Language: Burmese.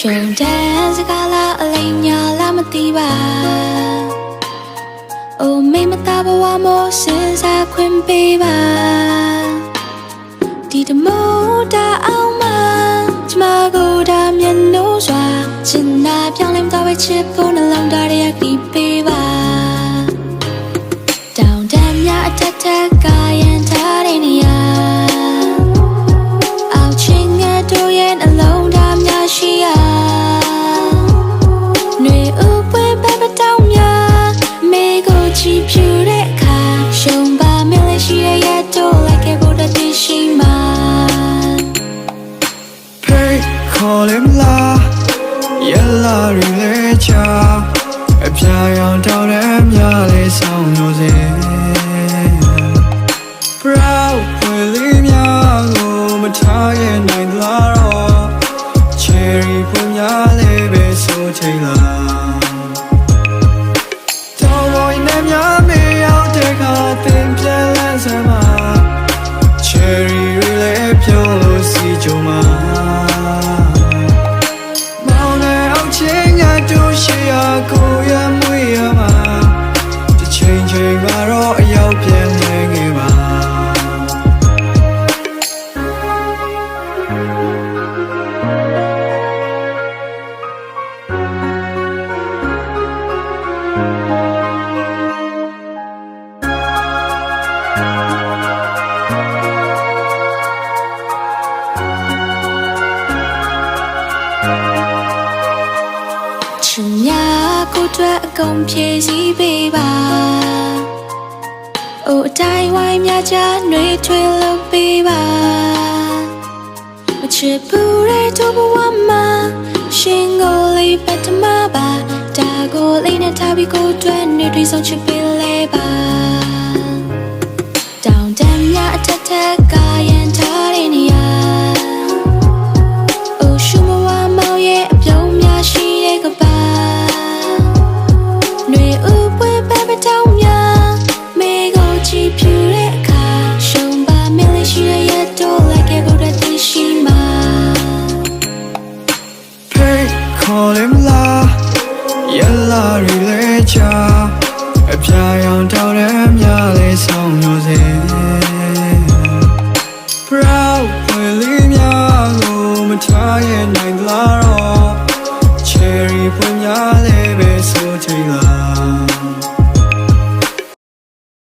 ရှုံတန်းစကားလားအလိမ်ညာလားမသိပါအိုမိမသားဘဝမို့စဉ်းစားခွင့်ပေးပါဒီတမိုးတာအောင်မကျမကိုဒါမျက်နှိုးစွာချင်နာပြောင်းလဲမသွားပဲချစ်ဖို့နှလုံးသားရဲ့ကီးပေးပါတောင်တန်းများအထက်ထက်ကရ Yella relacha အပြာရောင်တောင်းတဲ့မြလေးဆောင်လို့စေ Proud ဖွယ်လေးများကိုမထားရဲ့နိုင်သလားတော့ Cherry ဖွယ်များလေးပဲဆိုချိန်လားတော်တော် ချင်ညာကိုအတွက်အကုန်ဖြည့်စည်းပေးပါ။အိုအတိုင်းဝိုင်းများချနှွေထွေးလို့ပေးပါ။မချစ်ဘူးတဲ့တို့ဘဝမှာရှင်ကိုလေးပတ်တမပါ။ဒါကိုလေးနဲ့ထားပြီးကိုအတွက်နေတွေဆုံးချစ်ပေးလဲပါ။ ခေါ်လိမလားရလာရီလဲချာအပြာရောင်တောင်းတဲ့မြလေးဆောင်လို့စေ Proud ဝယ်လေးများကိုမထားရဲ့နိုင်လားတော့ Cherry ပွင့်များလေးပဲဆိုချိန်လား